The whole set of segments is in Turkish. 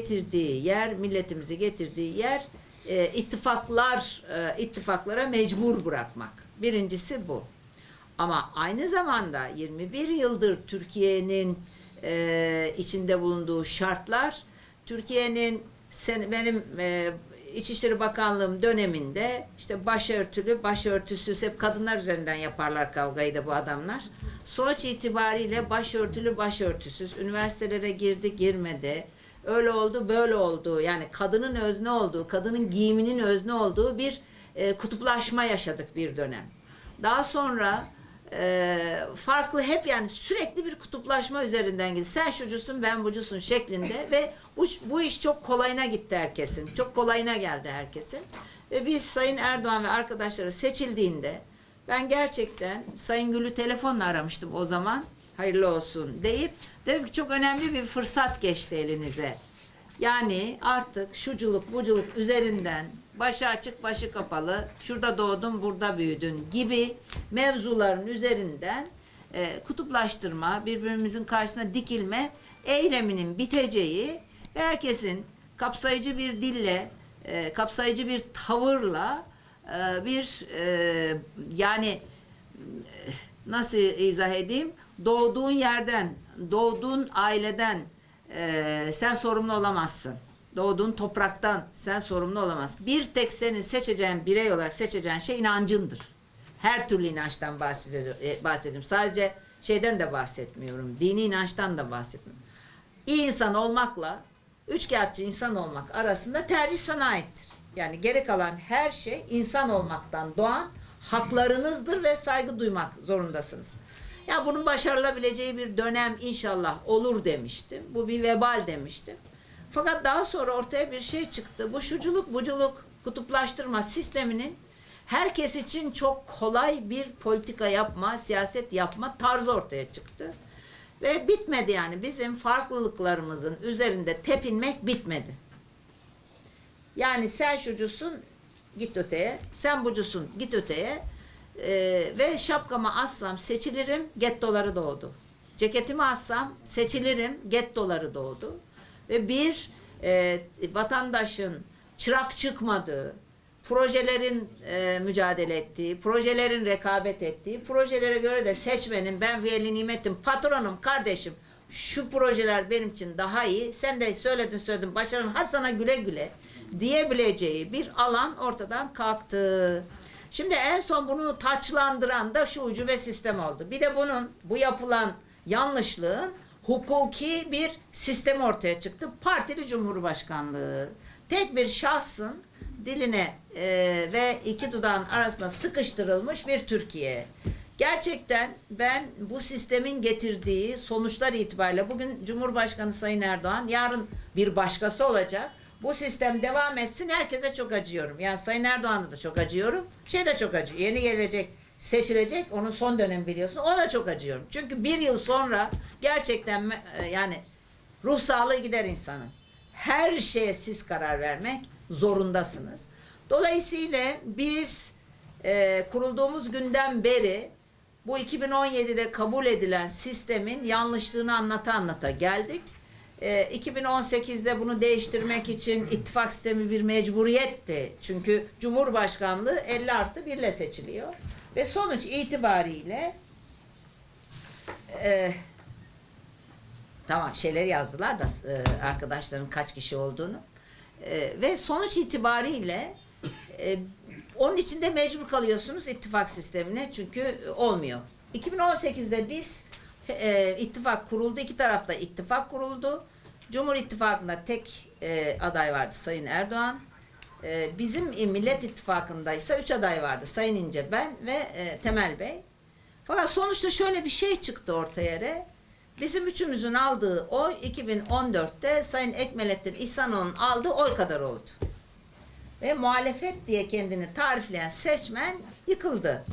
getirdiği yer, milletimizi getirdiği yer e, ittifaklar, e, ittifaklara mecbur bırakmak. Birincisi bu. Ama aynı zamanda 21 yıldır Türkiye'nin e, içinde bulunduğu şartlar, Türkiye'nin benim e, İçişleri Bakanlığım döneminde işte başörtülü, başörtüsüz hep kadınlar üzerinden yaparlar kavgayı da bu adamlar. Sonuç itibariyle başörtülü, başörtüsüz üniversitelere girdi, girmedi. Öyle oldu, böyle oldu. Yani kadının özne olduğu, kadının giyiminin özne olduğu bir e, kutuplaşma yaşadık bir dönem. Daha sonra e, farklı hep yani sürekli bir kutuplaşma üzerinden gitti. Sen şucusun ben bucusun şeklinde ve bu, bu iş çok kolayına gitti herkesin. Çok kolayına geldi herkesin. Ve biz Sayın Erdoğan ve arkadaşları seçildiğinde ben gerçekten Sayın Gül'ü telefonla aramıştım o zaman. Hayırlı olsun deyip dedim ki çok önemli bir fırsat geçti elinize. Yani artık şuculuk buculuk üzerinden başı açık başı kapalı şurada doğdun burada büyüdün gibi mevzuların üzerinden e, kutuplaştırma birbirimizin karşısına dikilme eyleminin biteceği ve herkesin kapsayıcı bir dille e, kapsayıcı bir tavırla e, bir e, yani nasıl izah edeyim? Doğduğun yerden, doğduğun aileden e, sen sorumlu olamazsın. Doğduğun topraktan sen sorumlu olamazsın. Bir tek senin seçeceğin birey olarak seçeceğin şey inancındır. Her türlü inançtan e, bahsediyorum. Sadece şeyden de bahsetmiyorum. Dini inançtan da bahsetmiyorum. İyi insan olmakla üçkağıtçı insan olmak arasında tercih sana aittir. Yani geri kalan her şey insan olmaktan doğan haklarınızdır ve saygı duymak zorundasınız. Ya bunun başarılabileceği bir dönem inşallah olur demiştim. Bu bir vebal demiştim. Fakat daha sonra ortaya bir şey çıktı. Bu şuculuk buculuk kutuplaştırma sisteminin herkes için çok kolay bir politika yapma, siyaset yapma tarzı ortaya çıktı. Ve bitmedi yani bizim farklılıklarımızın üzerinde tepinmek bitmedi. Yani sen şucusun git öteye, sen bucusun git öteye Ee, ve şapkamı assam seçilirim gettoları doğdu. Ceketimi assam seçilirim gettoları doğdu. Ve bir e, vatandaşın çırak çıkmadığı, projelerin e, mücadele ettiği, projelerin rekabet ettiği, projelere göre de seçmenin ben veli nimetim, patronum, kardeşim şu projeler benim için daha iyi. Sen de söyledin söyledin başarın hadi sana güle güle diyebileceği bir alan ortadan kalktı. Şimdi en son bunu taçlandıran da şu ucube sistem oldu. Bir de bunun bu yapılan yanlışlığın hukuki bir sistem ortaya çıktı. Partili Cumhurbaşkanlığı. Tek bir şahsın diline e, ve iki dudağın arasında sıkıştırılmış bir Türkiye. Gerçekten ben bu sistemin getirdiği sonuçlar itibariyle bugün Cumhurbaşkanı Sayın Erdoğan yarın bir başkası olacak. Bu sistem devam etsin herkese çok acıyorum. Yani Sayın Erdoğan'a da çok acıyorum. Şey de çok acıyor. Yeni gelecek seçilecek onun son dönem biliyorsun. Ona çok acıyorum. Çünkü bir yıl sonra gerçekten e, yani ruh sağlığı gider insanın. Her şeye siz karar vermek zorundasınız. Dolayısıyla biz e, kurulduğumuz günden beri bu 2017'de kabul edilen sistemin yanlışlığını anlata anlata geldik. E, 2018'de bunu değiştirmek için ittifak sistemi bir mecburiyetti. Çünkü Cumhurbaşkanlığı 50 artı 1 ile seçiliyor. Ve sonuç itibariyle e, tamam şeyleri yazdılar da e, arkadaşların kaç kişi olduğunu. E, ve sonuç itibariyle e, onun içinde mecbur kalıyorsunuz ittifak sistemine çünkü olmuyor. 2018'de biz e, ittifak kuruldu. iki tarafta ittifak kuruldu. Cumhur İttifakı'nda tek e, aday vardı Sayın Erdoğan. E, bizim Millet İttifakı'nda ise üç aday vardı. Sayın İnce, ben ve e, Temel Bey. Fakat sonuçta şöyle bir şey çıktı ortaya. Bizim üçümüzün aldığı oy 2014'te Sayın Ekmelettin İhsanoğlu'nun aldığı oy kadar oldu. Ve muhalefet diye kendini tarifleyen seçmen yıkıldı.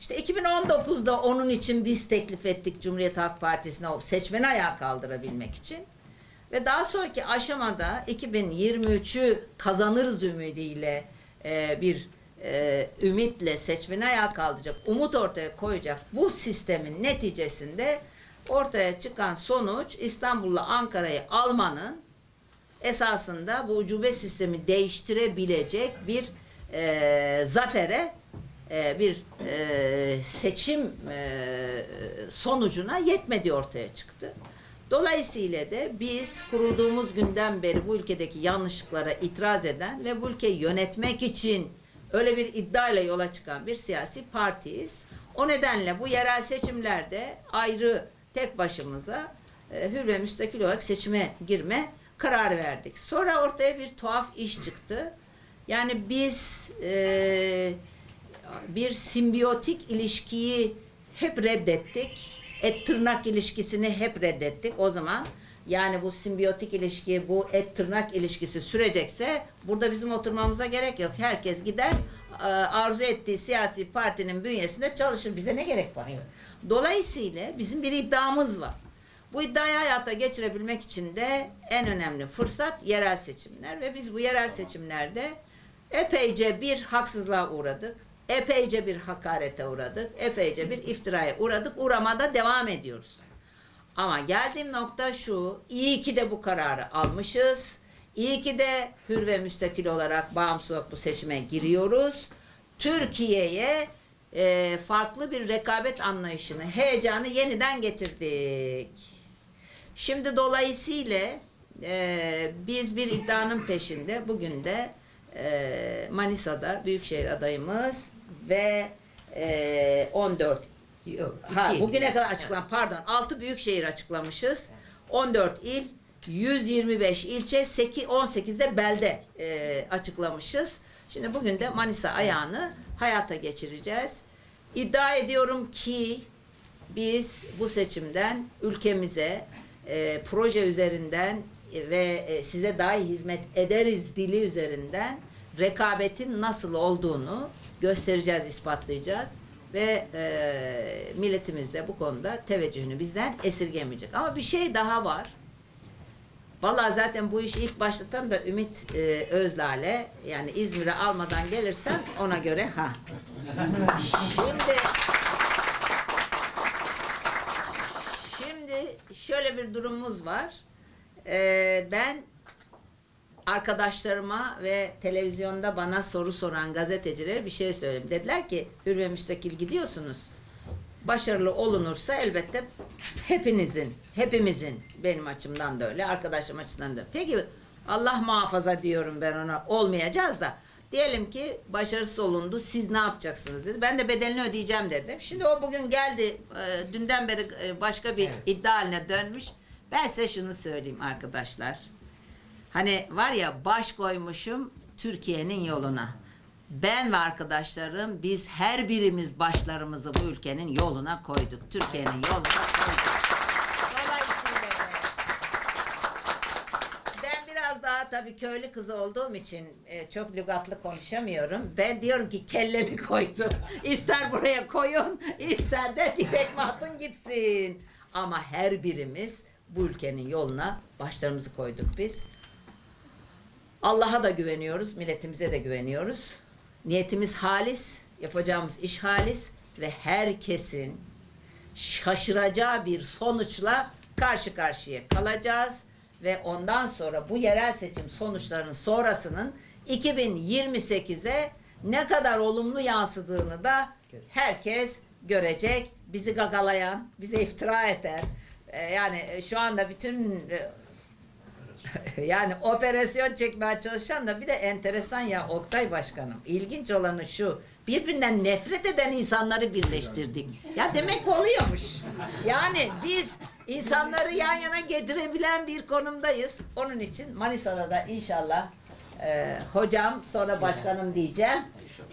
İşte 2019'da onun için biz teklif ettik Cumhuriyet Halk Partisi'ne o seçmeni ayağa kaldırabilmek için. Ve daha sonraki aşamada 2023'ü kazanırız ümidiyle e, bir e, ümitle seçmeni ayağa kaldıracak, umut ortaya koyacak bu sistemin neticesinde ortaya çıkan sonuç İstanbul'la Ankara'yı almanın esasında bu ucube sistemi değiştirebilecek bir e, zafere e, bir e, seçim e, sonucuna yetmediği ortaya çıktı. Dolayısıyla de biz kurulduğumuz günden beri bu ülkedeki yanlışlıklara itiraz eden ve bu ülkeyi yönetmek için öyle bir iddiayla yola çıkan bir siyasi partiyiz. O nedenle bu yerel seçimlerde ayrı tek başımıza hür ve müstakil olarak seçime girme kararı verdik. Sonra ortaya bir tuhaf iş çıktı. Yani biz e, bir simbiyotik ilişkiyi hep reddettik. Et tırnak ilişkisini hep reddettik. O zaman yani bu simbiyotik ilişki, bu et tırnak ilişkisi sürecekse burada bizim oturmamıza gerek yok. Herkes gider e, arzu ettiği siyasi partinin bünyesinde çalışır. Bize ne gerek var? Dolayısıyla bizim bir iddiamız var. Bu iddiayı hayata geçirebilmek için de en önemli fırsat yerel seçimler ve biz bu yerel seçimlerde epeyce bir haksızlığa uğradık. Epeyce bir hakarete uğradık. Epeyce bir iftiraya uğradık. Uğramada devam ediyoruz. Ama geldiğim nokta şu. iyi ki de bu kararı almışız. İyi ki de hür ve müstakil olarak bağımsız olarak bu seçime giriyoruz. Türkiye'ye e, farklı bir rekabet anlayışını, heyecanı yeniden getirdik. Şimdi dolayısıyla e, biz bir iddianın peşinde bugün de e, Manisa'da Büyükşehir adayımız ve e, 14 Yok. ha, iki. bugüne kadar açıklanan pardon 6 büyükşehir açıklamışız. 14 il 125 ilçe 8 18'de belde e, açıklamışız. Şimdi bugün de Manisa ayağını hayata geçireceğiz. İddia ediyorum ki biz bu seçimden ülkemize e, proje üzerinden e, ve e, size daha iyi hizmet ederiz dili üzerinden rekabetin nasıl olduğunu göstereceğiz, ispatlayacağız ve e, milletimiz de bu konuda teveccühünü bizden esirgemeyecek. Ama bir şey daha var. Vallahi zaten bu işi ilk başlatan da Ümit e, Özlale yani İzmir'e almadan gelirsem ona göre ha. Şimdi Şimdi şöyle bir durumumuz var. Ee, ben arkadaşlarıma ve televizyonda bana soru soran gazetecilere bir şey söyledim. Dediler ki hür ve müstakil gidiyorsunuz. Başarılı olunursa elbette hepinizin, hepimizin benim açımdan da öyle, arkadaşım açısından da. Peki Allah muhafaza diyorum ben ona olmayacağız da. Diyelim ki başarısız olundu siz ne yapacaksınız dedi. Ben de bedelini ödeyeceğim dedim. Şimdi o bugün geldi e, dünden beri e, başka bir Evet. iddia haline dönmüş. Ben size şunu söyleyeyim arkadaşlar. Hani var ya baş koymuşum Türkiye'nin yoluna. Ben ve arkadaşlarım biz her birimiz başlarımızı bu ülkenin yoluna koyduk. Türkiye'nin yoluna koyduk. Ben biraz daha tabii köylü kızı olduğum için e, çok lügatlı konuşamıyorum. Ben diyorum ki kellemi koydum. İster buraya koyun, ister de bir tekme atın gitsin. Ama her birimiz bu ülkenin yoluna başlarımızı koyduk biz. Allah'a da güveniyoruz, milletimize de güveniyoruz. Niyetimiz halis, yapacağımız iş halis ve herkesin şaşıracağı bir sonuçla karşı karşıya kalacağız ve ondan sonra bu yerel seçim sonuçlarının sonrasının 2028'e ne kadar olumlu yansıdığını da herkes görecek. Bizi gagalayan, bize iftira eden, e, yani şu anda bütün yani operasyon çekmeye çalışan da bir de enteresan ya Oktay Başkanım. İlginç olanı şu. Birbirinden nefret eden insanları birleştirdik. Ya demek oluyormuş. Yani biz insanları yan yana getirebilen bir konumdayız. Onun için Manisa'da da inşallah e, hocam sonra başkanım diyeceğim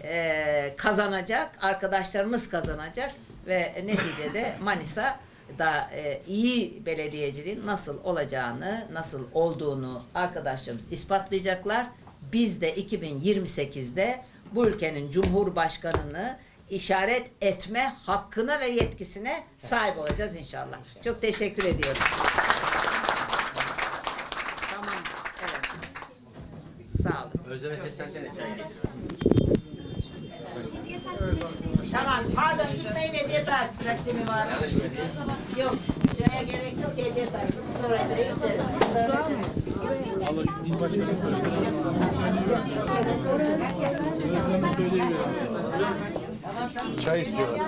e, kazanacak. Arkadaşlarımız kazanacak ve neticede Manisa da e, iyi belediyeciliğin nasıl olacağını, nasıl olduğunu arkadaşlarımız ispatlayacaklar. Biz de 2028'de bu ülkenin cumhurbaşkanını işaret etme hakkına ve yetkisine sahip olacağız inşallah. Çok teşekkür ediyorum. Tamam. Evet. Sağ olun. Özleme getir. Tamam, pardon gitmeyin hediye dağıt takdimi var. Yok, şuraya gerek yok hediye dağıt. Sonra içeriz. Çay istiyorlar.